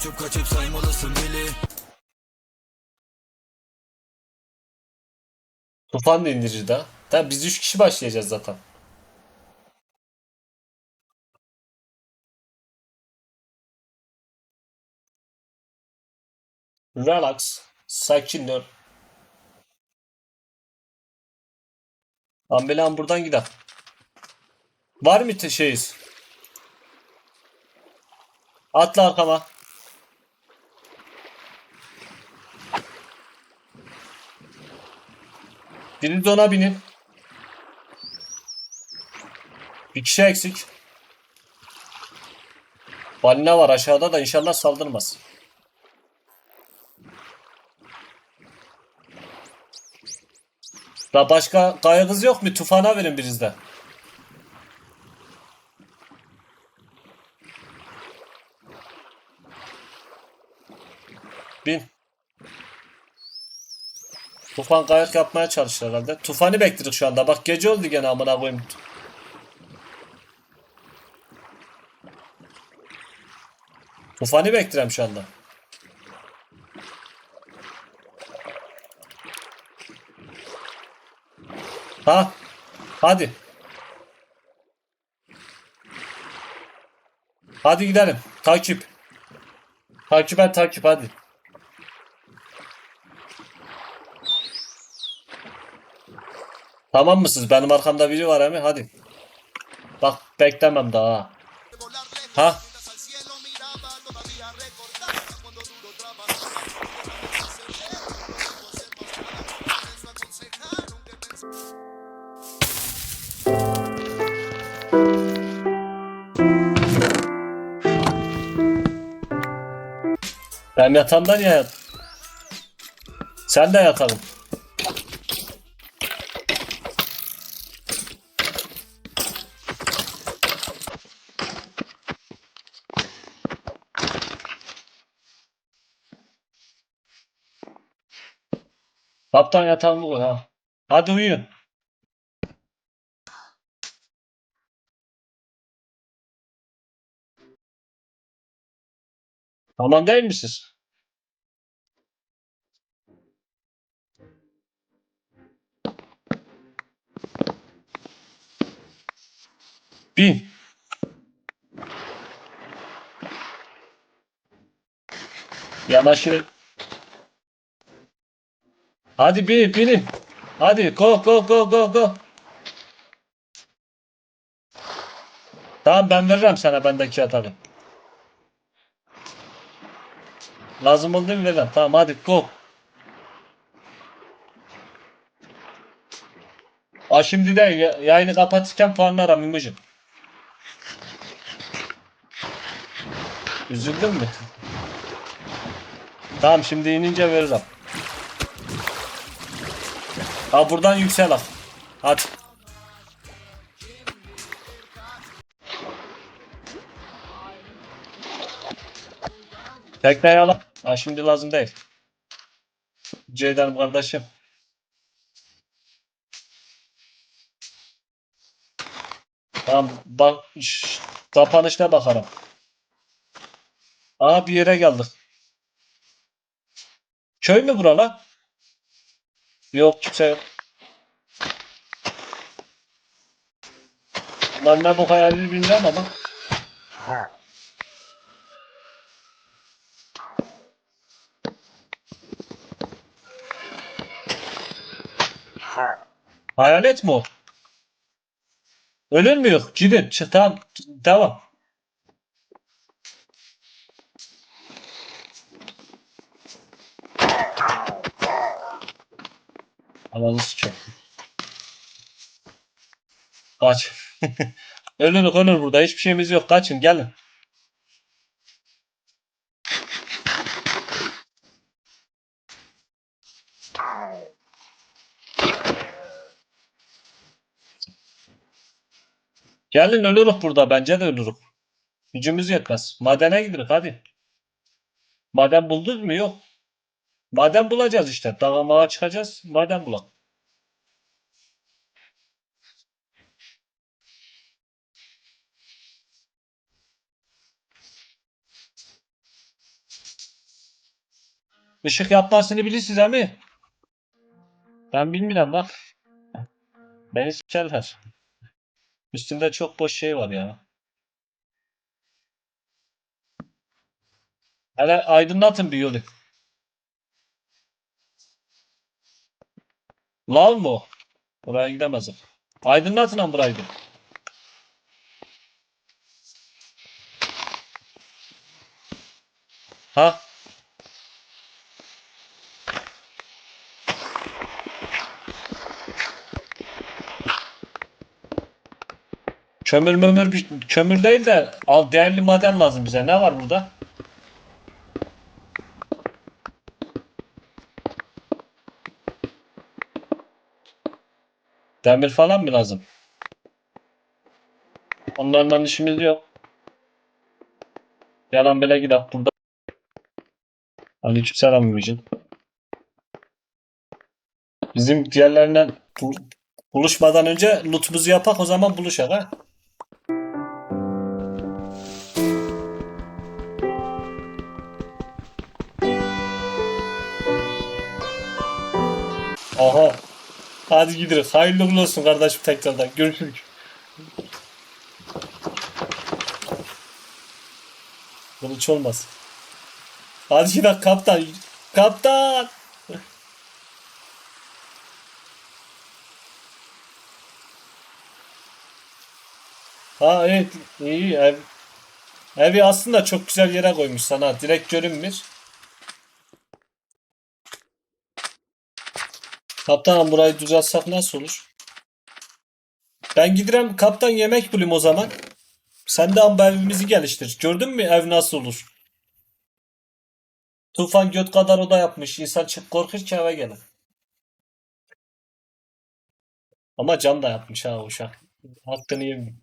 Uçup kaçıp saymalısın deli Tufan da indirici daha. Tamam biz 3 kişi başlayacağız zaten. Relax. Sakin ol. Ambulan buradan gider. Var mı şeyiz? Atla arkama. Biriniz ona binin. Bir kişi eksik. Balina var aşağıda da inşallah saldırmaz. Da başka kaygınız yok mu? Tufana verin birinizde. Bin. Tufan kayak yapmaya çalışıyor herhalde. Tufanı bekledik şu anda. Bak gece oldu gene amına koyayım. Tufanı bekliyorum şu anda. Ha? Hadi. Hadi gidelim. Takip. Takip et takip hadi. Tamam mısınız? Benim arkamda biri var emi. Hadi. Bak beklemem daha. ha. Ben yatağımdan ya. Sen de yatalım. Kaptan yatağımı koy ha. Hadi uyuyun. Tamam değil misiniz? Bin. Yanaşır. Hadi bin, binin. Hadi go go go go go. Tamam ben veririm sana bendeki yatarı. Lazım oldu mu veririm. Tamam hadi go. Aa şimdi de ya- yayını kapatırken puanlarım Mimicim. Üzüldün mü? Tamam şimdi inince veririm. Ha buradan yüksel al. Hadi. Tekneyi al. Ha şimdi lazım değil. Ceydan kardeşim. Tamam bak şş, kapanışta bakarım. Aa bir yere geldik. Köy mü buralar? Yok kimse yok. Lan ne bu hayali bilmem ama. Hayalet mi o? Ölür mü yok? Gidin. Çık, tamam. Devam. Havalı sıçıyor. Kaç. ölür ölür burada. Hiçbir şeyimiz yok. Kaçın gelin. Gelin ölürük burada. Bence de ölürük. Gücümüz yetmez. Madene gidiyoruz hadi. Maden bulduk mu? Yok. Maden bulacağız işte. Dağa mağa çıkacağız. Maden bulalım. Işık yapmasını bilirsiniz mi? Ben bilmiyorum bak. Beni sikerler. Üstünde çok boş şey var ya. Hele aydınlatın bir yolu. Lav mı o? Oraya gidemezim. Aydınlatın lan burayı. bir. Ha? Kömür mömür bir kömür değil de al değerli maden lazım bize. Ne var burada? Demir falan mı lazım? Onlarla işimiz yok. Yalan bile gidelim burada. Aleykümselam Mübicin. Bizim diğerlerinden bu- buluşmadan önce lootumuzu yapak o zaman buluşak ha. Aha. Hadi gidelim. Hayırlı uğurlu olsun kardeşim tekrardan. Görüşürüz. Kılıç olmaz. Hadi gidelim kaptan. Kaptan. Ha evet iyi ev. Evi aslında çok güzel yere koymuş sana. Direkt görünmüyor. Kaptanım burayı düzeltsek nasıl olur? Ben giderim kaptan yemek bulayım o zaman. Sen de amba evimizi geliştir. Gördün mü ev nasıl olur? Tufan göt kadar oda yapmış. İnsan çık korkur ki eve gelir. Ama cam da yapmış ha uşak. Hakkını yemeyeyim.